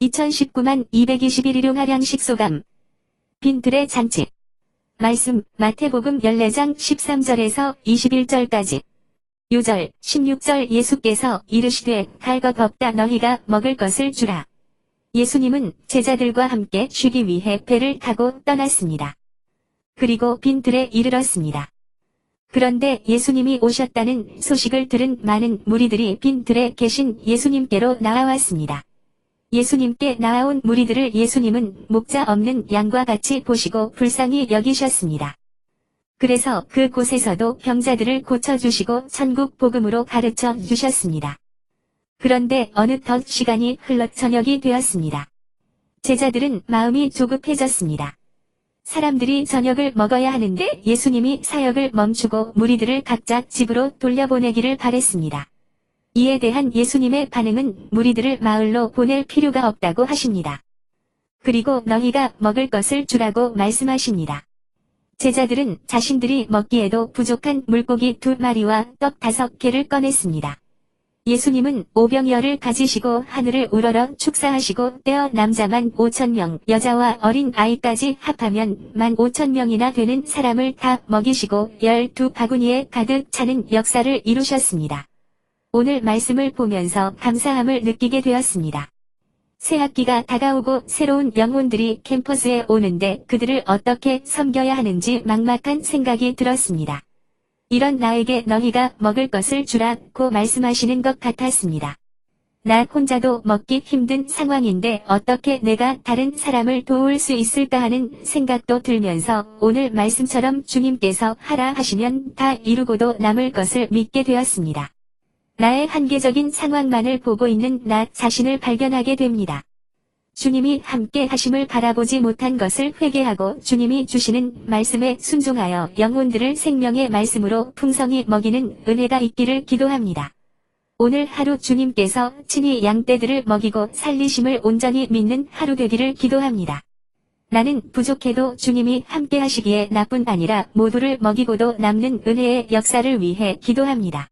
2019만 221일용 하량식 소감. 빈들의 잔치. 말씀, 마태복음 14장 13절에서 21절까지. 요절 16절 예수께서 이르시되 갈 것 없다 너희가 먹을 것을 주라. 예수님은 제자들과 함께 쉬기 위해 배를 타고 떠났습니다. 그리고 빈들에 이르렀습니다. 그런데 예수님이 오셨다는 소식을 들은 많은 무리들이 빈들에 계신 예수님께로 나와왔습니다. 예수님께 나아온 무리들을 예수님은 목자 없는 양과 같이 보시고 불쌍히 여기셨습니다. 그래서 그 곳에서도 병자들을 고쳐주시고 천국 복음으로 가르쳐 주셨습니다. 그런데 어느덧 시간이 흘러 저녁이 되었습니다. 제자들은 마음이 조급해졌습니다. 사람들이 저녁을 먹어야 하는데 예수님이 사역을 멈추고 무리들을 각자 집으로 돌려보내기를 바랬습니다. 이에 대한 예수님의 반응은 무리들을 마을로 보낼 필요가 없다고 하십니다. 그리고 너희가 먹을 것을 주라고 말씀하십니다. 제자들은 자신들이 먹기에도 부족한 물고기 두 마리와 떡 다섯 개를 꺼냈습니다. 예수님은 오병이어를 가지시고 하늘을 우러러 축사하시고 떼어 남자만 5천명, 여자와 어린 아이까지 합하면 만 5천명이나 되는 사람을 다 먹이시고 열두 바구니에 가득 차는 역사를 이루셨습니다. 오늘 말씀을 보면서 감사함을 느끼게 되었습니다. 새 학기가 다가오고 새로운 영혼들이 캠퍼스에 오는데 그들을 어떻게 섬겨야 하는지 막막한 생각이 들었습니다. 이런 나에게 너희가 먹을 것을 주라고 말씀하시는 것 같았습니다. 나 혼자도 먹기 힘든 상황인데 어떻게 내가 다른 사람을 도울 수 있을까 하는 생각도 들면서 오늘 말씀처럼 주님께서 하라 하시면 다 이루고도 남을 것을 믿게 되었습니다. 나의 한계적인 상황만을 보고 있는 나 자신을 발견하게 됩니다. 주님이 함께 하심을 바라보지 못한 것을 회개하고 주님이 주시는 말씀에 순종하여 영혼들을 생명의 말씀으로 풍성히 먹이는 은혜가 있기를 기도합니다. 오늘 하루 주님께서 친히 양떼들을 먹이고 살리심을 온전히 믿는 하루 되기를 기도합니다. 나는 부족해도 주님이 함께 하시기에 나뿐 아니라 모두를 먹이고도 남는 은혜의 역사를 위해 기도합니다.